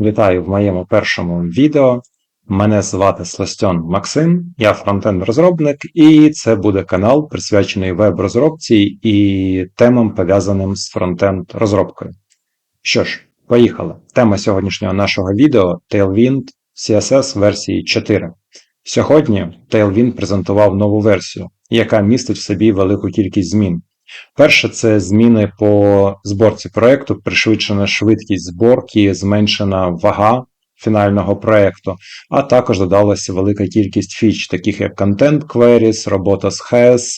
Вітаю в моєму першому відео. Мене звати Сластьон Максим, я фронтенд-розробник, і це буде канал, присвячений веб-розробці і темам, пов'язаним з фронтенд-розробкою. Що ж, поїхали. Тема сьогоднішнього нашого відео Tailwind CSS версії 4. Сьогодні Tailwind презентував нову версію, яка містить в собі велику кількість змін. Перше, це зміни по зборці проєкту, пришвидшена швидкість зборки, зменшена вага фінального проєкту, а також додалася велика кількість фіч, таких як Content Queries, робота з HES,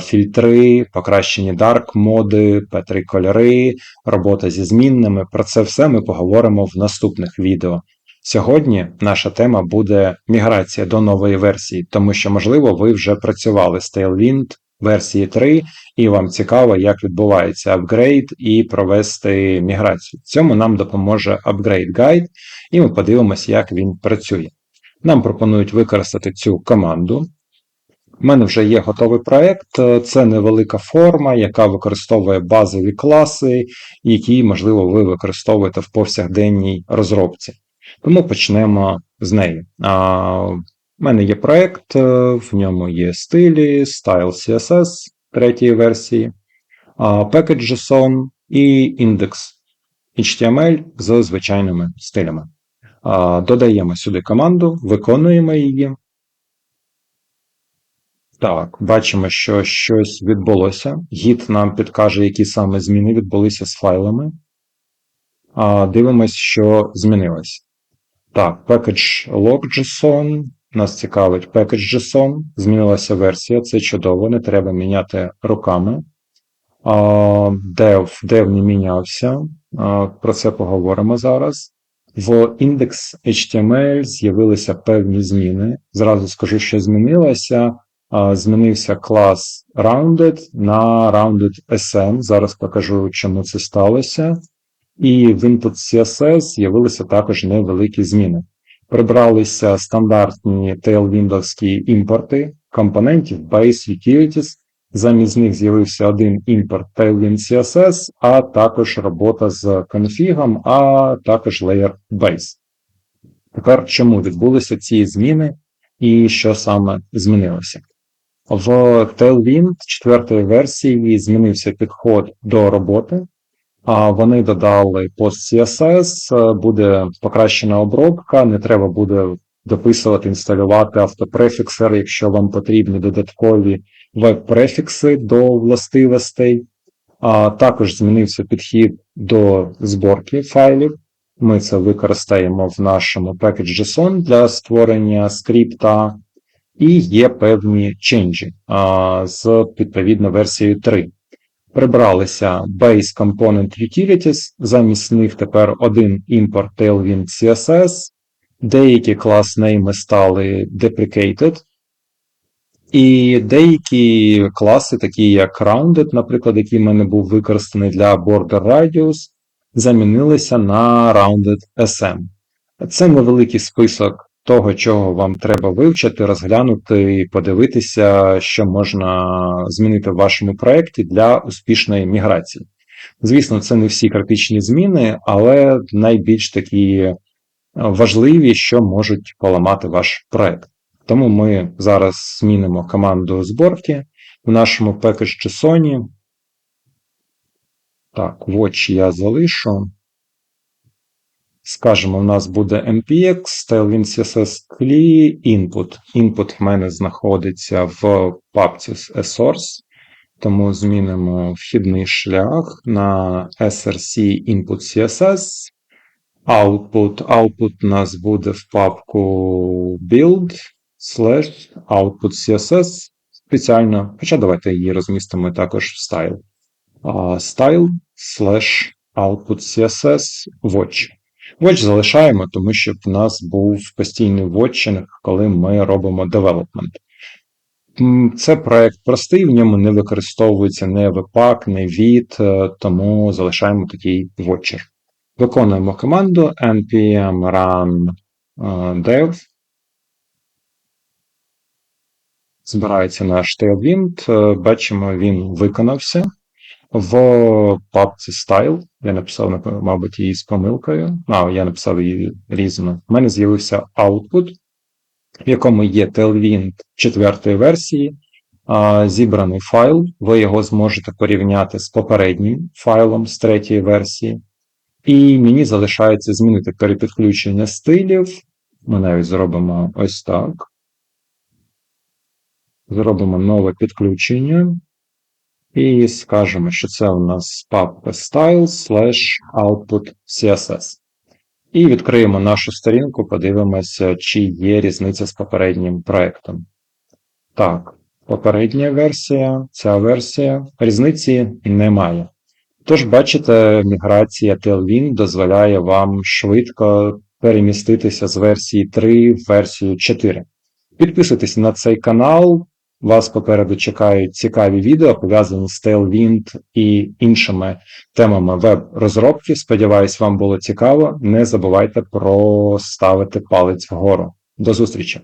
фільтри, покращені dark моди, P3 кольори, робота зі змінними. Про це все ми поговоримо в наступних відео. Сьогодні наша тема буде міграція до нової версії, тому що, можливо, ви вже працювали з Tailwind версії 3, і вам цікаво, як відбувається апгрейд і провести міграцію. Цьому нам допоможе Upgrade Guide, і ми подивимося, як він працює. Нам пропонують використати цю команду. У мене вже є готовий проєкт, це невелика форма, яка використовує базові класи, які, можливо, ви використовуєте в повсякденній розробці. Тому почнемо з неї. У мене є проєкт, в ньому є стилі, Style CSS третьої версії, Package.json і індекс HTML з звичайними стилями. Додаємо сюди команду, виконуємо її. Так, бачимо, що щось відбулося. Гід нам підкаже, які саме зміни відбулися з файлами. Дивимось, що змінилось. Так, package log.json. Нас цікавить package.json. Змінилася версія, це чудово, не треба міняти руками. Dev, dev не мінявся. Про це поговоримо зараз. В HTML з'явилися певні зміни. Зразу скажу, що змінилося. Змінився клас Rounded на Rounded SM. Зараз покажу, чому це сталося. І в input CSS з'явилися також невеликі зміни. Прибралися стандартні Tailwindowські імпорти компонентів Base Utilities. Замість них з'явився один імпорт Tailwind CSS, а також робота з конфігом, а також Layer Base. Тепер чому відбулися ці зміни і що саме змінилося? В Tailwind 4 версії змінився підход до роботи. Вони додали пост CSS, буде покращена обробка, не треба буде дописувати, інсталювати автопрефіксер, якщо вам потрібні додаткові веб-префікси до властивостей. А Також змінився підхід до зборки файлів. Ми це використаємо в нашому package.json для створення скрипта, і є певні ченджі з відповідно версією 3. Прибралися Base Component Utilities, замість них тепер один імпорт Tailwind CSS, деякі клас-нейми стали deprecated, і деякі класи, такі як Rounded, наприклад, який в мене був використаний для Border Radius, замінилися на Rounded SM. Це невеликий список того, чого вам треба вивчити, розглянути і подивитися, що можна змінити в вашому проєкті для успішної міграції. Звісно, це не всі критичні зміни, але найбільш такі важливі, що можуть поламати ваш проєкт. Тому ми зараз змінимо команду зборки в нашому package.json. Так, watch я залишу. Скажемо, у нас буде MPX, Tailwind CSS CLI, Input. Input в мене знаходиться в папці source, тому змінимо вхідний шлях на src input CSS. Output. Output у нас буде в папку build slash output CSS спеціально. Хоча давайте її розмістимо також в style. Style slash output CSS watch. Watch залишаємо, тому щоб у нас був постійний watching, коли ми робимо development. Це проект простий, в ньому не використовується не Webpack, не від, тому залишаємо такий watcher. Виконуємо команду npm run dev. Збирається наш Tailwind, бачимо, він виконався. В папці Style. Я написав, мабуть, її з помилкою. А, я написав її різно. У мене з'явився output, в якому є Tailwind четвертої версії, зібраний файл. Ви його зможете порівняти з попереднім файлом з третьої версії. І мені залишається змінити перепідключення стилів. Ми навіть зробимо ось так. Зробимо нове підключення. І скажемо, що це у нас папка style. І відкриємо нашу сторінку, подивимося, чи є різниця з попереднім проектом. Так, попередня версія, ця версія, різниці немає. Тож, бачите, міграція Tailwind дозволяє вам швидко переміститися з версії 3 в версію 4. Підписуйтесь на цей канал. Вас попереду чекають цікаві відео, пов'язані з Tailwind і іншими темами веб-розробки. Сподіваюсь, вам було цікаво. Не забувайте про ставити палець вгору. До зустрічі!